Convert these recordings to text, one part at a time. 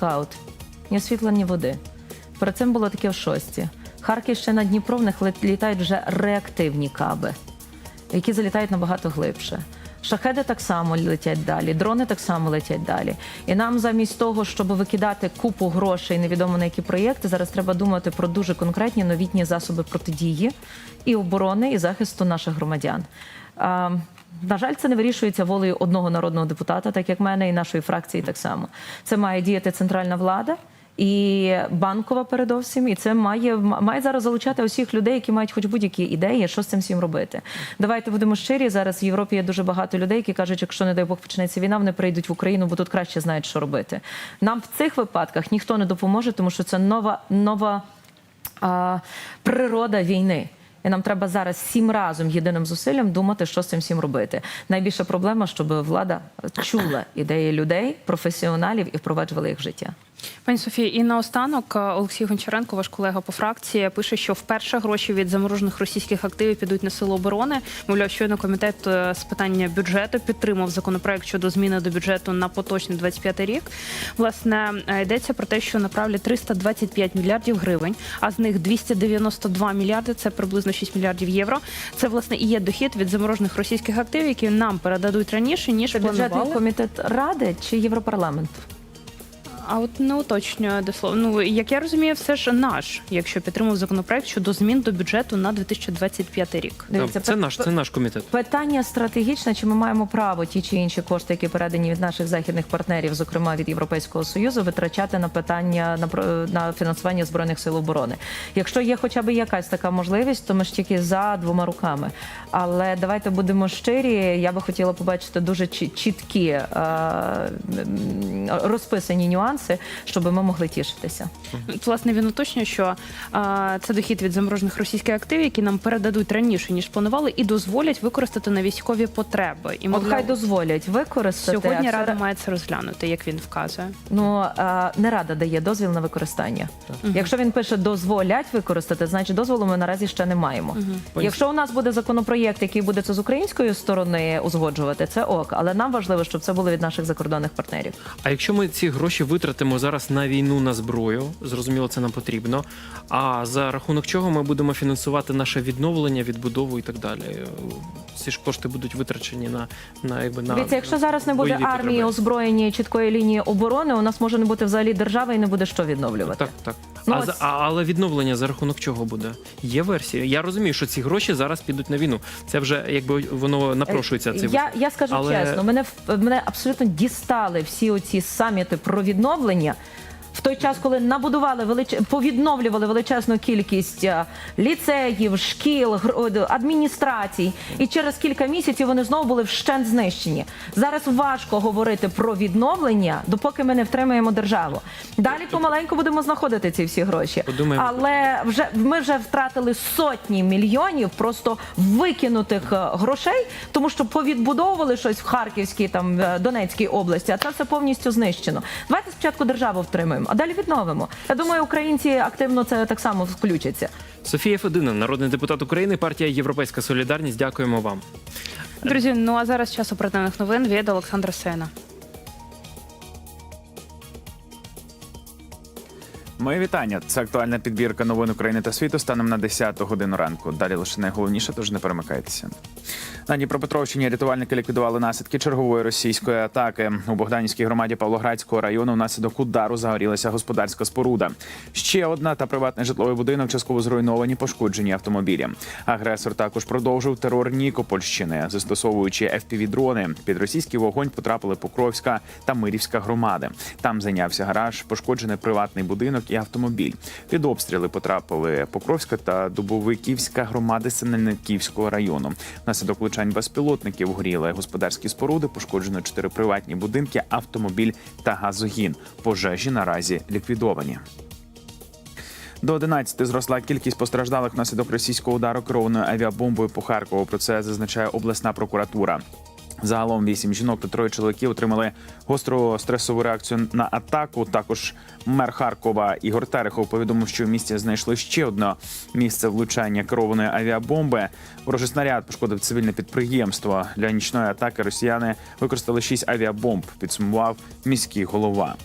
блекаут, ні світла, ні води. Перед цим було таке в шості. Харківщина, Дніпро, в них літають вже реактивні каби, які залітають набагато глибше. Шахеди так само летять далі, дрони так само летять далі. І нам замість того, щоб викидати купу грошей, невідомо на які проєкти, зараз треба думати про дуже конкретні новітні засоби протидії і оборони, і захисту наших громадян. На жаль, це не вирішується волею одного народного депутата, так як мене і нашої фракції так само. Це має діяти центральна влада. І банкова передовсім, і це має має зараз залучати усіх людей, які мають хоч будь-які ідеї, що з цим всім робити. Давайте будемо щирі. Зараз в Європі є дуже багато людей, які кажуть, якщо не дай Бог почнеться війна, вони прийдуть в Україну, бо тут краще знають, що робити. Нам в цих випадках ніхто не допоможе, тому що це нова нова а, природа війни. І нам треба зараз всім разом єдиним зусиллям думати, що з цим всім робити. Найбільша проблема, щоб влада чула ідеї людей, професіоналів і впроваджувала їх в життя. Пані Софії, і наостанок е, Олексій Гончаренко, ваш колега по фракції, пише, що вперше гроші від заморожених російських активів підуть на сили оборони. Мовляв, щойно комітет е, з питання бюджету підтримав законопроект щодо зміни до бюджету на поточний 25 рік. Власне, е, йдеться про те, що направлять 325 мільярдів гривень, а з них 292 мільярди це приблизно 6 мільярдів євро. Це власне і є дохід від заморожених російських активів, які нам передадуть раніше ніж Це бюджетний комітет ради чи Європарламент? А от не уточнює дословно. Ну як я розумію, все ж наш, якщо підтримав законопроект щодо змін до бюджету на 2025 рік. Дивіться, це наш, це наш комітет. Питання стратегічне, чи ми маємо право ті чи інші кошти, які передані від наших західних партнерів, зокрема від Європейського союзу, витрачати на питання на про- на фінансування збройних сил оборони. Якщо є хоча б якась така можливість, то ми ж тільки за двома руками. Але давайте будемо щирі. Я би хотіла побачити дуже чі- чіткі е, розписані нюанси, щоб ми могли тішитися. Власне, він уточнює, що а, це дохід від заморожених російських активів, які нам передадуть раніше ніж планували, і дозволять використати на військові потреби. І От хай дозволять використати сьогодні а це- рада має це розглянути, як він вказує. Ну а, не рада дає дозвіл на використання. Якщо він пише дозволять використати, значить дозволу ми наразі ще не маємо. Якщо у нас буде законопроєкт, який буде це з української сторони узгоджувати, це ок. Але нам важливо, щоб це було від наших закордонних партнерів. А якщо ми ці гроші витратимо зараз на війну на зброю, зрозуміло, це нам потрібно. А за рахунок чого ми будемо фінансувати наше відновлення, відбудову і так далі? Ці ж кошти будуть витрачені на, на якби на Дивіться, якщо зараз не буде армії, потреби. озброєння чіткої лінії оборони, у нас може не бути взагалі держави і не буде що відновлювати. Так, так. Ну, а, ось- за, а, але відновлення за рахунок чого буде? Є версія. Я розумію, що ці гроші зараз підуть на війну. Це вже якби воно напрошується. Цей я, я скажу Але- чесно, мене мене абсолютно дістали всі оці саміти про відновлення відновлення. В той час, коли набудували велич... повідновлювали величезну кількість е, ліцеїв, шкіл, гр- адміністрацій, і через кілька місяців вони знову були вщент знищені. Зараз важко говорити про відновлення, допоки ми не втримаємо державу. Далі помаленьку будемо знаходити ці всі гроші. Подумаємо. Але вже ми вже втратили сотні мільйонів просто викинутих е, грошей, тому що повідбудовували щось в Харківській там е, Донецькій області, а це все повністю знищено. Давайте спочатку державу втримаємо, а далі відновимо. Я думаю, українці активно це так само включаться. Софія Федина, народний депутат України, партія Європейська Солідарність. Дякуємо вам. Друзі, ну а зараз час оперативних новин від Олександра Сена. Моє вітання. Це актуальна підбірка новин України та світу станом на 10 годину ранку. Далі лише найголовніше, тож не перемикайтеся. На Дніпропетровщині рятувальники ліквідували наслідки чергової російської атаки. У Богданівській громаді Павлоградського району внаслідок удару загорілася господарська споруда. Ще одна та приватний житловий будинок частково зруйновані, пошкоджені автомобілі. Агресор також продовжив терор Нікопольщини, застосовуючи FPV-дрони. Під російський вогонь потрапили Покровська та Мирівська громади. Там зайнявся гараж, пошкоджений приватний будинок і автомобіль. Під обстріли потрапили Покровська та Дубовиківська громади Синельниківського району. Внаслідок влучань безпілотників горіли господарські споруди, пошкоджено чотири приватні будинки, автомобіль та газогін. Пожежі наразі ліквідовані. До 11 зросла кількість постраждалих внаслідок російського удару керованою авіабомбою по Харкову. Про це зазначає обласна прокуратура. Загалом вісім жінок та троє чоловіків отримали гостру стресову реакцію на атаку. Також мер Харкова Ігор Терехов повідомив, що в місті знайшли ще одне місце влучання керованої авіабомби. Ворожий снаряд пошкодив цивільне підприємство. Для нічної атаки росіяни використали шість авіабомб. Підсумував міський голова.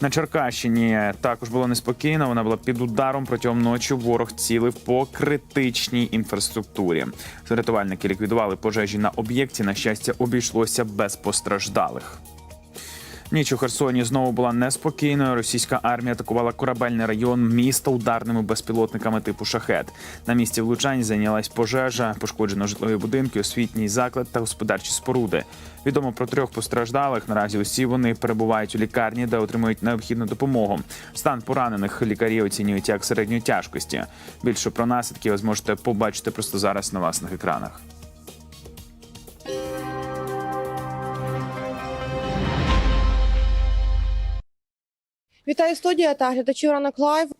На Черкащині також було неспокійно. Вона була під ударом протягом ночі. Ворог цілив по критичній інфраструктурі. Рятувальники ліквідували пожежі на об'єкті. На щастя, обійшлося без постраждалих. Ніч у Херсоні знову була неспокійною. Російська армія атакувала корабельний район міста ударними безпілотниками типу шахет. На місці влучань зайнялась пожежа, пошкоджено житлові будинки, освітній заклад та господарчі споруди. Відомо про трьох постраждалих. Наразі усі вони перебувають у лікарні, де отримують необхідну допомогу. Стан поранених лікарі оцінюють як середньої тяжкості. Більше про наслідки ви зможете побачити просто зараз на власних екранах. Вітаю студія та глядачі ранок лайв.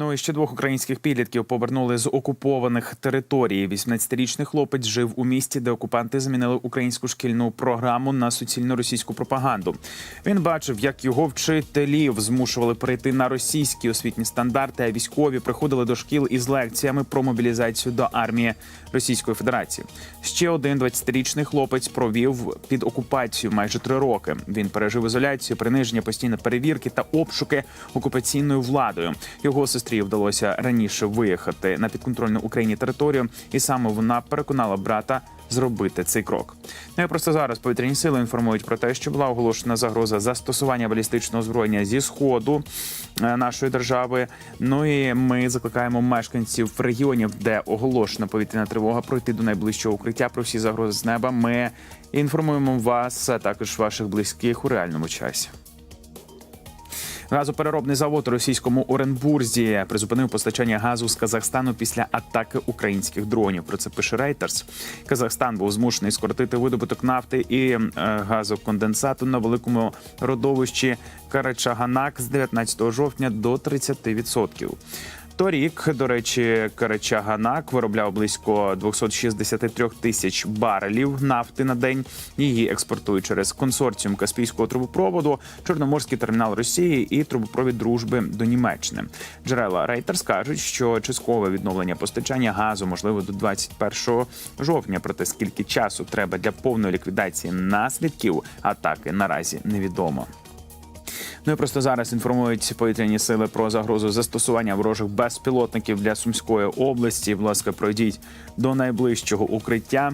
Ну і ще двох українських підлітків повернули з окупованих територій. 18-річний хлопець жив у місті, де окупанти змінили українську шкільну програму на суцільну російську пропаганду. Він бачив, як його вчителів змушували перейти на російські освітні стандарти, а військові приходили до шкіл із лекціями про мобілізацію до армії Російської Федерації. Ще один 20-річний хлопець провів під окупацією майже три роки. Він пережив ізоляцію, приниження, постійні перевірки та обшуки окупаційною владою. Його сестрі вдалося раніше виїхати на підконтрольну Україні територію, і саме вона переконала брата зробити цей крок. Ну і просто зараз повітряні сили інформують про те, що була оголошена загроза застосування балістичного озброєння зі сходу е, нашої держави. Ну і ми закликаємо мешканців регіонів, де оголошена повітряна тривога, пройти до найближчого укриття про всі загрози з неба. Ми інформуємо вас, а також ваших близьких у реальному часі. Газопереробний завод у російському Оренбурзі призупинив постачання газу з Казахстану після атаки українських дронів. Про це пише Reuters. Казахстан був змушений скоротити видобуток нафти і е, газоконденсату на великому родовищі Карачаганак з 19 жовтня до 30%. Торік, до речі, Карачаганак виробляв близько 263 тисяч барелів нафти на день. Її експортують через консорціум Каспійського трубопроводу, Чорноморський термінал Росії і трубопровід дружби до Німеччини. Джерела Reuters кажуть, що часткове відновлення постачання газу можливо до 21 жовтня. Проте скільки часу треба для повної ліквідації наслідків атаки наразі невідомо. Ну і просто зараз інформують повітряні сили про загрозу застосування ворожих безпілотників для Сумської області. Будь ласка, пройдіть до найближчого укриття.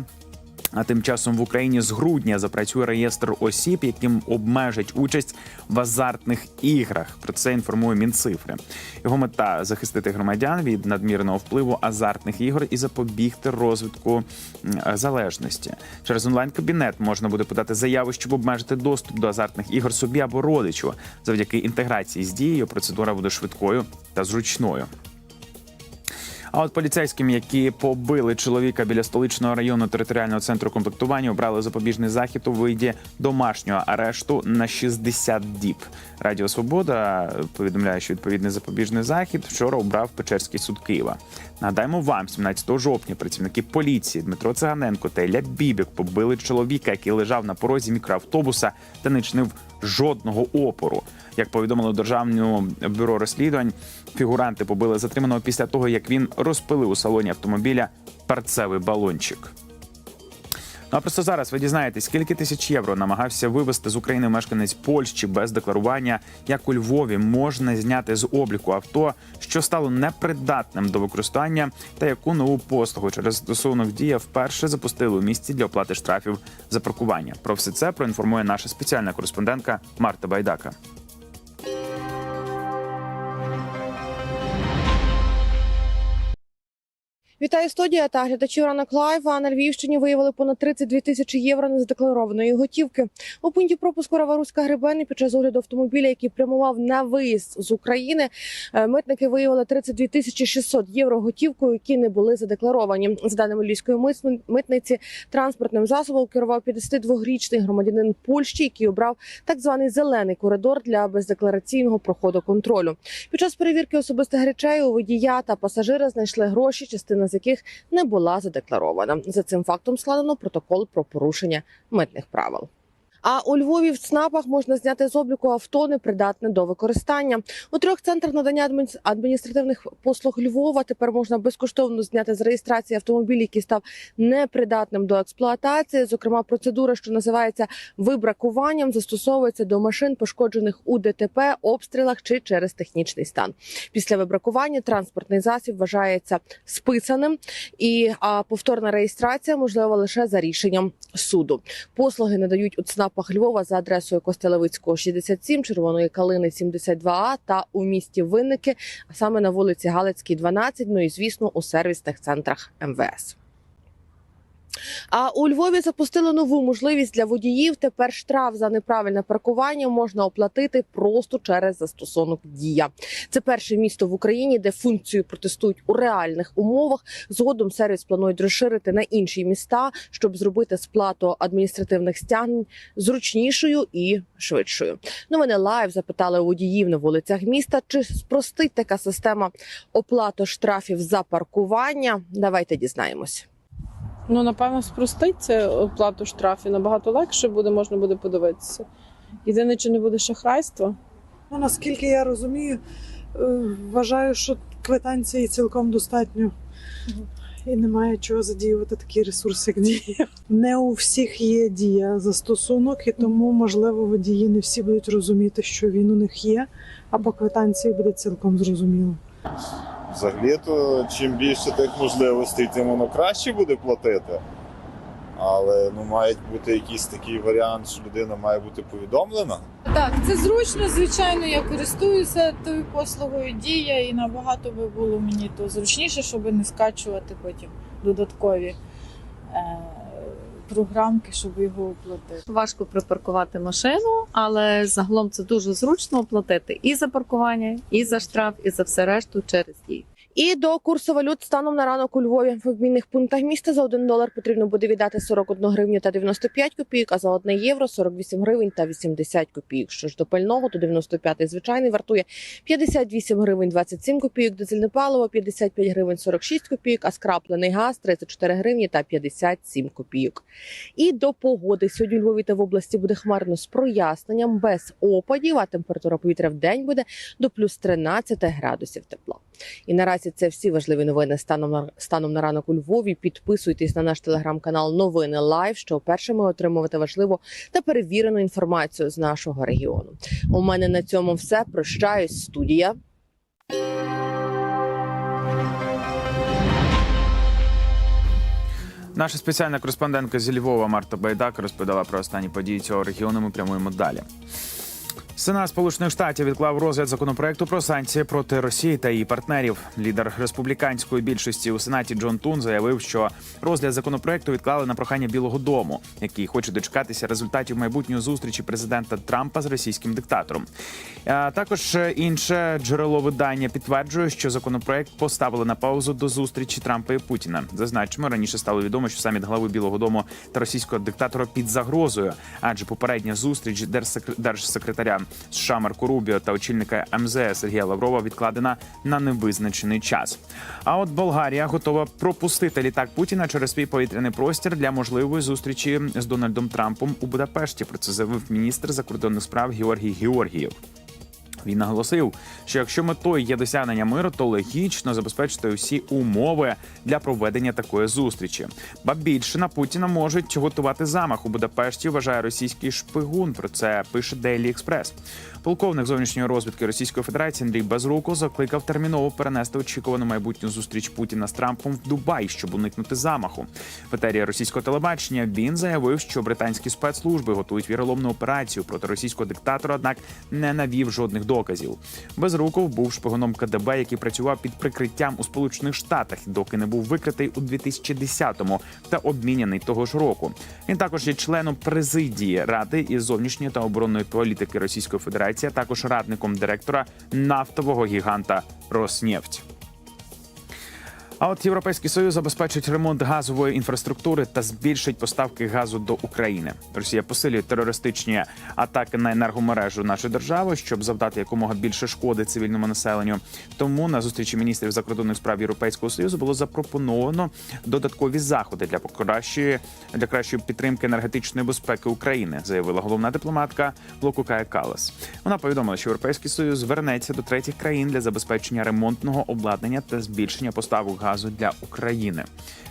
А тим часом в Україні з грудня запрацює реєстр осіб, яким обмежать участь в азартних іграх. Про це інформує Мінцифри. Його мета захистити громадян від надмірного впливу азартних ігор і запобігти розвитку залежності. Через онлайн-кабінет можна буде подати заяву, щоб обмежити доступ до азартних ігор собі або родичу. Завдяки інтеграції з дією процедура буде швидкою та зручною. А от поліцейським, які побили чоловіка біля столичного району територіального центру комплектування, обрали запобіжний захід у виді домашнього арешту на 60 діб. Радіо Свобода повідомляє, що відповідний запобіжний захід вчора обрав Печерський суд Києва. Нагадаємо вам, 17 жовтня працівники поліції Дмитро Циганенко та Ілля Бібік побили чоловіка, який лежав на порозі мікроавтобуса та не чинив жодного опору. Як повідомило державному бюро розслідувань, фігуранти побили затриманого після того, як він розпилив у салоні автомобіля перцевий балончик. Ну а просто зараз ви дізнаєтесь, скільки тисяч євро намагався вивезти з України мешканець Польщі без декларування, як у Львові можна зняти з обліку авто, що стало непридатним до використання, та яку нову послугу через стосунок дія вперше запустили у місті для оплати штрафів за паркування. Про все це проінформує наша спеціальна кореспондентка Марта Байдака. Вітаю студія та глядачі ранок лайв. На Львівщині виявили понад 32 тисячі євро незадекларованої готівки. У пункті пропуску Раваруська Гребені під час огляду автомобіля, який прямував на виїзд з України, е, митники виявили 32 тисячі 600 євро готівкою, які не були задекларовані. За даними львівської митни- митниці, транспортним засобом керував 52-річний громадянин Польщі, який обрав так званий зелений коридор для бездеклараційного проходу контролю. Під час перевірки особистих речей у водія та пасажира знайшли гроші, частина яких не була задекларована. За цим фактом складено протокол про порушення митних правил. А у Львові в ЦНАПах можна зняти з обліку авто непридатне до використання. У трьох центрах надання адміністративних послуг Львова тепер можна безкоштовно зняти з реєстрації автомобіль, який став непридатним до експлуатації. Зокрема, процедура, що називається вибракуванням, застосовується до машин, пошкоджених у ДТП, обстрілах чи через технічний стан. Після вибракування транспортний засіб вважається списаним, і повторна реєстрація можлива лише за рішенням суду. Послуги надають у ЦНАПах Львова за адресою Костелевицького 67, Червоної Калини 72А та у місті Винники, а саме на вулиці Галицькій 12, ну і звісно у сервісних центрах МВС. А у Львові запустили нову можливість для водіїв. Тепер штраф за неправильне паркування можна оплатити просто через застосунок Дія. Це перше місто в Україні, де функцію протестують у реальних умовах. Згодом сервіс планують розширити на інші міста, щоб зробити сплату адміністративних стягнень зручнішою і швидшою. Новини лайв запитали водіїв на вулицях міста, чи спростить така система оплату штрафів за паркування. Давайте дізнаємось. Ну, напевно, спростить це оплату штрафів. Набагато легше буде, можна буде подивитися. Єдине, чи не буде шахрайства. Ну, наскільки я розумію, е, вважаю, що квитанції цілком достатньо. І немає чого задіювати такі ресурси, як дія. Не у всіх є дія застосунок, і тому, можливо, водії не всі будуть розуміти, що він у них є, а по квитанції буде цілком зрозуміло. Взагалі, то чим більше тих можливостей, тим воно краще буде платити. Але ну мають бути якийсь такий варіант, що людина має бути повідомлена. Так, це зручно, звичайно, я користуюся тою послугою дія, і набагато би було мені то зручніше, щоб не скачувати потім додаткові е, програмки, щоб його оплатити. Важко припаркувати машину, але загалом це дуже зручно оплатити і за паркування, і за штраф, і за все решту через дію. І до курсу валют станом на ранок у Львові в обмінних пунктах міста за 1 долар потрібно буде віддати 41 гривню та 95 копійок, а за 1 євро 48 гривень та 80 копійок. Що ж до пального, то 95 звичайний вартує 58 гривень 27 копійок, дизельне паливо 55 гривень 46 копійок, а скраплений газ 34 гривні та 57 копійок. І до погоди сьогодні у Львові та в області буде хмарно з проясненням, без опадів, а температура повітря в день буде до плюс 13 градусів тепла. І наразі це всі важливі новини станом на станом на ранок у Львові. Підписуйтесь на наш телеграм-канал Новини Лайв, щоб першими отримувати важливу та перевірену інформацію з нашого регіону. У мене на цьому все. Прощаюсь, студія. Наша спеціальна кореспондентка зі Львова Марта Байдак розповідала про останні події цього регіону. Ми прямуємо далі. Сенат Сполучених Штатів відклав розгляд законопроекту про санкції проти Росії та її партнерів. Лідер республіканської більшості у сенаті Джон Тун заявив, що розгляд законопроекту відклали на прохання Білого Дому, який хоче дочекатися результатів майбутньої зустрічі президента Трампа з російським диктатором. А також інше джерело видання підтверджує, що законопроект поставили на паузу до зустрічі Трампа і Путіна. Зазначимо, раніше стало відомо, що саміт глави Білого Дому та російського диктатора під загрозою, адже попередня зустріч держсекр- держсекретаря США Марко Рубіо та очільника МЗС Сергія Лаврова відкладена на невизначений час. А от Болгарія готова пропустити літак Путіна через свій повітряний простір для можливої зустрічі з Дональдом Трампом у Будапешті. Про це заявив міністр закордонних справ Георгій Георгієв. Він наголосив, що якщо метою є досягнення миру, то логічно забезпечити усі умови для проведення такої зустрічі. Ба більше на Путіна можуть готувати замах у Будапешті. Вважає російський шпигун. Про це пише Daily Express. Полковник зовнішньої розвідки Російської Федерації Андрій Безруко закликав терміново перенести очікувану майбутню зустріч Путіна з Трампом в Дубай, щоб уникнути замаху. В етері російського телебачення він заявив, що британські спецслужби готують віроломну операцію проти російського диктатора, однак не навів жодних доказів. Безруков був шпигуном КДБ, який працював під прикриттям у Сполучених Штатах, доки не був викритий у 2010-му та обміняний того ж року. Він також є членом президії ради із зовнішньої та оборонної політики Російської Федерації, а також радником директора нафтового гіганта Роснефть. А от Європейський Союз забезпечить ремонт газової інфраструктури та збільшить поставки газу до України. Росія посилює терористичні атаки на енергомережу нашої держави, щоб завдати якомога більше шкоди цивільному населенню. Тому на зустрічі міністрів закордонних справ Європейського союзу було запропоновано додаткові заходи для покращої для кращої підтримки енергетичної безпеки України, заявила головна дипломатка блоку Кая Калас. Вона повідомила, що Європейський Союз звернеться до третіх країн для забезпечення ремонтного обладнання та збільшення поставок газу для України.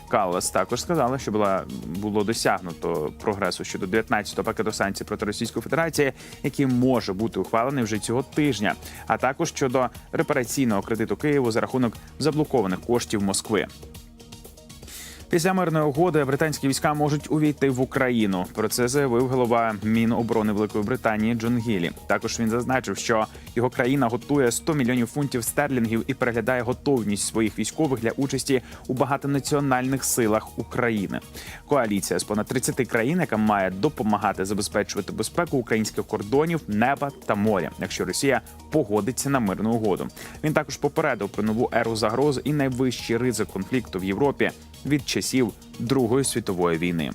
Каллас також сказала, що була було досягнуто прогресу щодо 19-го пакету санкцій проти Російської Федерації, який може бути ухвалений вже цього тижня, а також щодо репараційного кредиту Києву за рахунок заблокованих коштів Москви. Після мирної угоди британські війська можуть увійти в Україну. Про це заявив голова Міноборони Великої Британії Джон Гілі. Також він зазначив, що його країна готує 100 мільйонів фунтів стерлінгів і переглядає готовність своїх військових для участі у багатонаціональних силах України. Коаліція з понад 30 країн, яка має допомагати забезпечувати безпеку українських кордонів, неба та моря, якщо Росія погодиться на мирну угоду. Він також попередив про нову еру загроз і найвищий ризик конфлікту в Європі від часів Другої світової війни.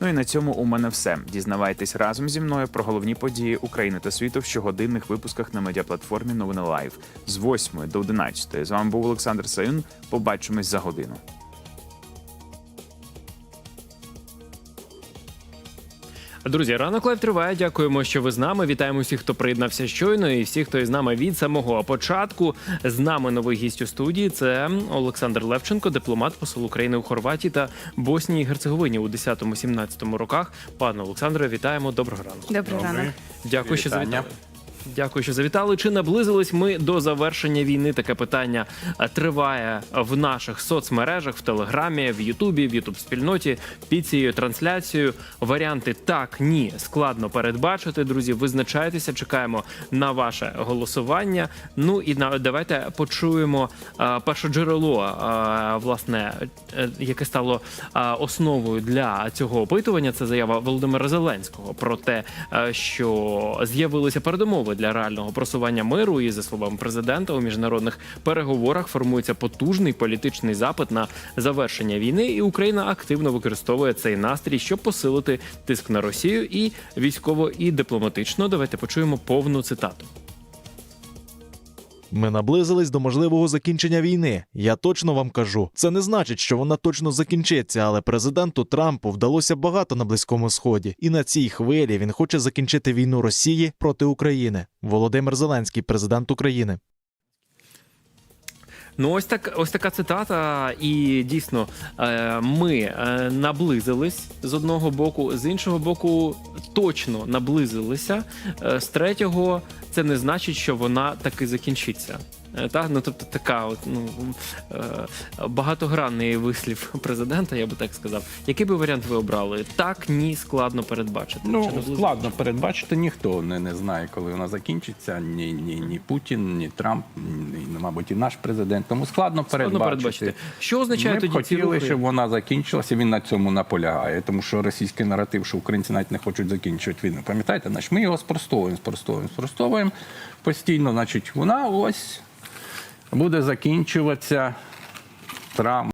Ну і на цьому у мене все. Дізнавайтесь разом зі мною про головні події України та світу в щогодинних випусках на медіаплатформі Новини Лайв з 8 до 11. З вами був Олександр Саюн. Побачимось за годину. Друзі, ранок лайв триває. Дякуємо, що ви з нами. Вітаємо всіх, хто приєднався щойно, і всіх, хто із нами від самого початку. З нами новий гість у студії. Це Олександр Левченко, дипломат посол України у Хорватії та Боснії і Герцеговині у 10-17 роках. Пане Олександре, вітаємо. Доброго ранку. Доброго ранок. Дякую, що завітали. Дякую, що завітали. Чи наблизились ми до завершення війни? Таке питання е, триває в наших соцмережах, в Телеграмі, в Ютубі, в Ютуб спільноті під цією трансляцією. Варіанти так, ні, складно передбачити. Друзі, визначайтеся, чекаємо на ваше голосування. Ну і на давайте почуємо е, перше джерело, е, власне, яке стало основою для цього опитування. Це заява Володимира Зеленського про те, що з'явилися передумови для реального просування миру. І за словами президента, у міжнародних переговорах формується потужний політичний запит на завершення війни, і Україна активно використовує цей настрій, щоб посилити тиск на Росію і військово і дипломатично. Давайте почуємо повну цитату. Ми наблизились до можливого закінчення війни. Я точно вам кажу. Це не значить, що вона точно закінчиться, але президенту Трампу вдалося багато на близькому сході, і на цій хвилі він хоче закінчити війну Росії проти України. Володимир Зеленський, президент України. Ну, ось так, ось така цитата. І дійсно, е, ми е, наблизились з одного боку, з іншого боку, точно наблизилися. Е, З третього, це не значить, що вона таки закінчиться. Е, Так, ну тобто така, от ну е, багатогранний вислів президента, я би так сказав. Який би варіант ви обрали? Так, ні, складно передбачити. Ну, складно передбачити, ніхто не, не знає, коли вона закінчиться. Ні, ні, ні Путін, ні Трамп, ні, мабуть, і наш президент. Тому складно, Складно передбачити. передбачити. Що означає Ми тоді ці хотіли, рухи? щоб вона закінчилася. Він на цьому наполягає, тому що російський наратив, що українці навіть не хочуть закінчувати війну. Пам'ятаєте, значить, ми його спростовуємо, спростовуємо, спростовуємо постійно. Значить, вона ось буде закінчуватися. Трамп